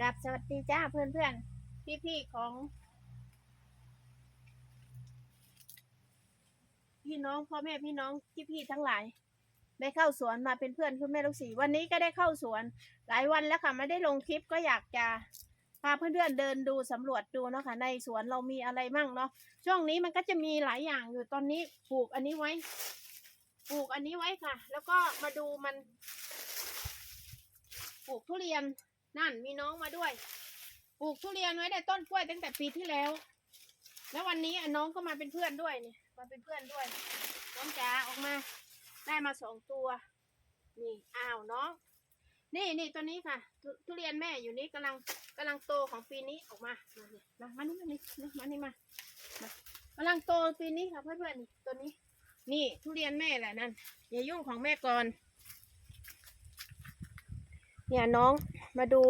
กับสวัสดีจ้าเพื่อนเพื่อนพี่พี่ๆของพี่น้องพ่อแม่พี่น้องพี่พี่ทั้งหลายได้เข้าสวนมาเป็นเพื่อนคุณแม่ลูกศรีวันนี้ก็ได้เข้าสวน หลายวันแล้วค่ะไม่ได้ลงคลิปก็อยากจะพาเพื่อนๆเดินดูสำรวจดูเนาะค่ะในสวนเรามีอะไรมั่งเนาะช่วงนี้มันก็จะมีหลายอย่างอยู่ตอนนี้ปลูกอันนี้ไว้ปลูกอันนี้ไว้ค่ะ แล้วก็มาดูมัน ปลูกทุเรียน นั่นมีน้องมาด้วย ปลูกทุเรียนไว้ในต้นกล้วยตั้งแต่ปีที่แล้ว แล้ววันนี้น้องก็มาเป็นเพื่อนด้วยนี่มาเป็นเพื่อนด้วย น้องจ๋าออกมา ได้มาสองตัว นี่อ้าวน้อง นี่นี่ตัวนี้ค่ะททุเรียนแม่อยู่นี่กำลังกำลังโตของปีนี้ออกมามานี่มามานี่มานี่มานี่มามากำลังโตปีนี้ค่ะเพื่อนๆนี่ตัวนี้ นี่ทุเรียนแม่แหละนั่นอย่ายุ่งของแม่ก่อน เนี่ยน้องมาดู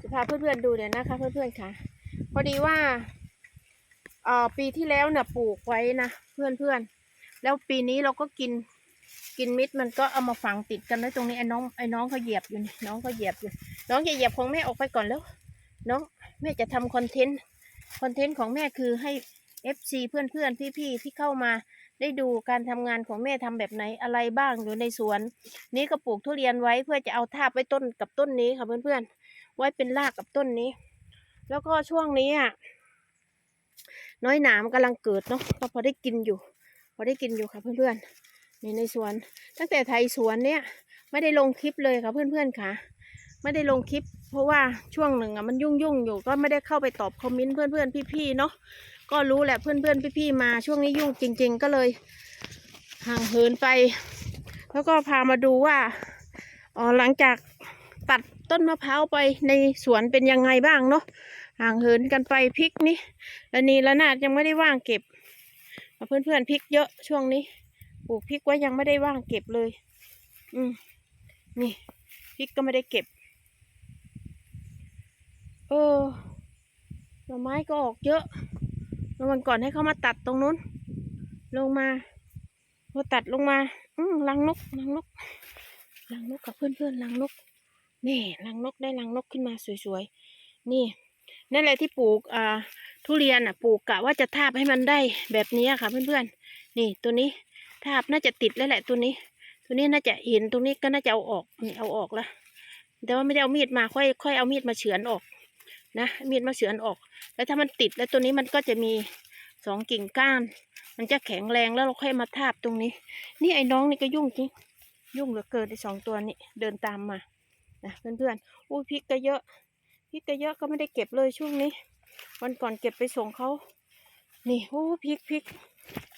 จะพาเพื่อนๆดูเดี๋ยวนะคะเพื่อนๆค่ะ พอดีว่าเอ่อปีที่แล้วน่ะปลูกไว้นะเพื่อนๆ แล้วปีนี้เราก็กินกินมิดมันก็เอามาฝังติดกันไว้ตรงนี้ไอ้น้องไอ้น้องเขาเหยียบอยู่นี่น้องเขาเหยียบอยู่ น้องอย่าเหยียบของแม่ออกไปก่อนแล้ว น้องแม่จะทำคอนเทนต์คอนเทนต์ของแม่คือให้ FC เพื่อนๆพี่ๆที่เข้ามา ได้ดูการทำงานของแม่ทำแบบไหนอะไรบ้างอยู่ในสวน นี่ก็ปลูกทุเรียนไว้เพื่อจะเอาทาบไว้ต้นกับต้นนี้ค่ะเพื่อนๆ ไว้เป็นรากกับต้นนี้ แล้วก็ช่วงนี้อะน้อยหนามกำลังเกิดเนาะก็พอได้กินอยู่ พอได้กินอยู่ค่ะเพื่อนๆนี่ในสวน ตั้งแต่ไทยสวนเนี่ยไม่ได้ลงคลิปเลยค่ะเพื่อนๆค่ะ ไม่ได้ลงคลิป เพราะว่าช่วงหนึ่งอะมันยุ่งๆอยู่ก็ไม่ได้เข้าไปตอบคอมเมนต์เพื่อนๆพี่ๆเนาะ ก็รู้แหละเพื่อนๆพี่ๆมาช่วงนี้ยุ่งจริง ๆ ก็เลยห่างเหินไป แล้วก็พามาดูว่าอ๋อหลังจากตัดต้นมะพร้าวไปในสวนเป็นยังไงบ้างเนาะห่างเหินกันไปพริกนี่และนี่ละนาดยังไม่ได้ว่างเก็บเพื่อนเพื่อนๆพริกเยอะช่วงนี้ปลูกพริกไว้ยังไม่ได้ว่างเก็บเลย อืมนี่พริกก็ไม่ได้เก็บ เออหน่อไม้ก็ออกเยอะ เมื่อวันก่อนให้เขามาตัดตรงนู้น ลงมาพอตัดลงมา อืมรังนกรังนกรังนกกับเพื่อนๆรังนกนี่รังนกได้รังนกขึ้นมาสวยๆ นี่ นั่นแหละที่ปลูกอ่าทุเรียนอะปลูกกะว่าจะทาบให้มันได้แบบนี้ค่ะเพื่อนๆ นี่ตัวนี้ทาบน่าจะติดแล้วแหละตัวนี้ ตัวนี้น่าจะเห็นตรงนี้ก็น่าจะเอาออกเอาออกแล้วแต่ว่าไม่ได้เอามีดมาค่อยค่อยเอามีดมาเฉือนออก นะมีดมาเฉือนออก แล้วถ้ามันติดแล้วตัวนี้มันก็จะมีสองกิ่งก้าน มันจะแข็งแรงแล้วเราค่อยมาทาบตรงนี้ นี่ไอ้น้องนี่ก็ยุ่งจริงยุ่งเหลือเกินไอ้สองตัวนี้เดินตามมานะเพื่อนๆอุ้ยพริกก็เยอะพริกก็เยอะก็ไม่ได้เก็บเลยช่วงนี้ วันก่อนเก็บไปส่งเขานี่โอ้พริกพริก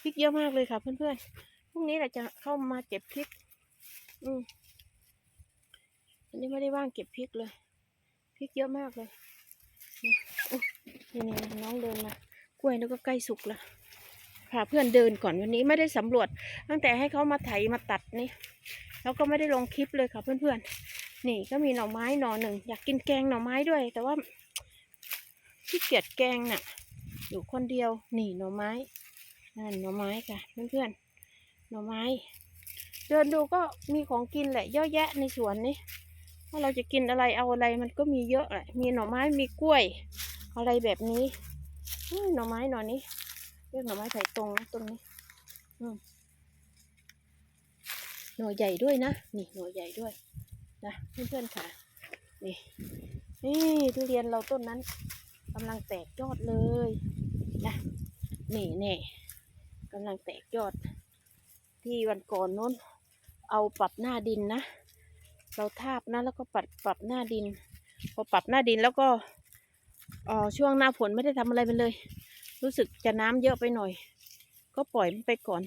พริกเยอะมากเลยค่ะ เพื่อนๆพรุ่งนี้เราจะเข้ามาเก็บพริก อืมอันนี้ไม่ได้ว่างเก็บพริกเลยพริกเยอะมากเลย นี่นี่น้องเดินมากล้วยแล้วก็ใกล้สุกแล้วพาเพื่อนเดินก่อนวันนี้ไม่ได้สำรวจ ตั้งแต่ให้เขามาไถมาตัดนี่แล้วก็ไม่ได้ลงคลิปเลยค่ะเพื่อนๆ นี่ก็มีหน่อไม้หน่อหนึ่งอยากกินแกงหน่อไม้ด้วย แต่ว่าขี้เกียจแกงน่ะ อยู่คนเดียวนี่หน่อไม้นั่นหน่อไม้ค่ะ เพื่อนๆหน่อไม้ เดินดูก็มีของกินแหละเยอะแยะในสวนนี้ ถ้าเราจะกินอะไรเอาอะไรมันก็มีเยอะแหละมีหน่อไม้มีกล้วย อะไรแบบนี้หน่อไม้หน่อนี้เรียกหน่อไม้ไผ่ตรงนะตรงนี้หน่อใหญ่ด้วยนะนี่หน่อใหญ่ด้วยนะเพื่อนๆค่ะนี่นี่ทุเรียนเราต้นนั้นกำลังแตกยอดเลยนะนี่นี่กำลังแตกยอด ที่วันก่อนนู้น เอาปรับหน้าดินนะ เราทาบนะแล้วก็ปรับปรับหน้าดิน พอปรับหน้าดินแล้วก็อ่อช่วงหน้าฝนไม่ได้ทำอะไรมันเลย รู้สึกจะน้ำเยอะไปหน่อย ก็ปล่อยมันไปก่อน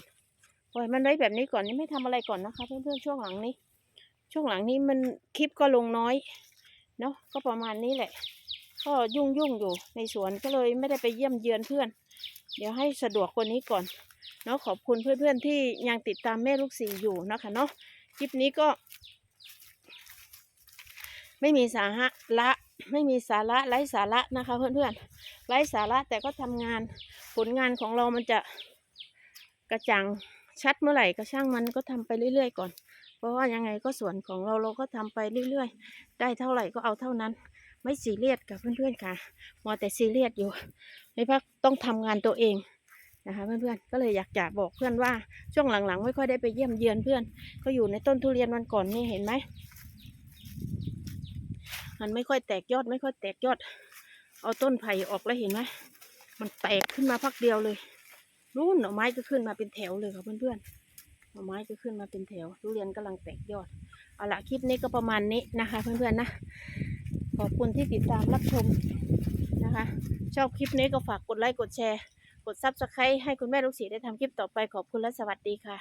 ปล่อยมันไว้แบบนี้ก่อนนี่ไม่ทำอะไรก่อนนะคะเพื่อนๆช่วงหลังนี้ ช่วงหลังนี้มันคลิปก็ลงน้อยเนาะก็ประมาณนี้แหละ ก็ยุ่งยุ่งอยู่ในสวนก็เลยไม่ได้ไปเยี่ยมเยือนเพื่อน เดี๋ยวให้สะดวกคนนี้ก่อนเนาะขอบคุณเพื่อนๆที่ยังติดตามแม่ลูกสี่อยู่นะคะเนาะคลิปนี้ก็ ไม่มีสาระไม่มีสาระไร้สาระนะคะ เพื่อนๆไร้สาระแต่ก็ทำงานผลงานของเรามันจะกระจ่างชัดเมื่อไหร่ก็ช่างมันก็ทำไปเรื่อย ๆ ก่อน เพราะว่ายังไงก็ส่วนของเราเราก็ทำไปเรื่อยๆ ได้เท่าไหร่ก็เอาเท่านั้น ไม่ซีเรียสกับเพื่อนๆค่ะมัวแต่ซีเรียสอยู่ไม่พักต้องทำงานตัวเองนะคะเพื่อนๆก็เลยอยากจะบอกเพื่อนว่าช่วงหลังๆ ไม่ค่อยได้ไปเยี่ยมเยือนเพื่อน ก็อยู่ในต้นทุเรียนวันก่อนนี่เห็นไหม มันไม่ค่อยแตกยอด ไม่ค่อยแตกยอด เอาต้นไผ่ออกแล้วเห็นไหมมันแตกขึ้นมาพักเดียวเลยนู่นหน่อไม้ก็ขึ้นมาเป็นแถวเลยค่ะเพื่อนๆหน่อไม้ก็ขึ้นมาเป็นแถวทุเรียนกำลังแตกยอดเอาละคลิปนี้ก็ประมาณนี้นะคะ เพื่อนๆนะขอบคุณที่ติดตามรับชมนะคะ ชอบคลิปนี้ก็ฝากกดไลค์กดแชร์ กดซับสไครต์ให้คุณแม่ลูกศรีได้ทำคลิปต่อไปขอบคุณและสวัสดีค่ะ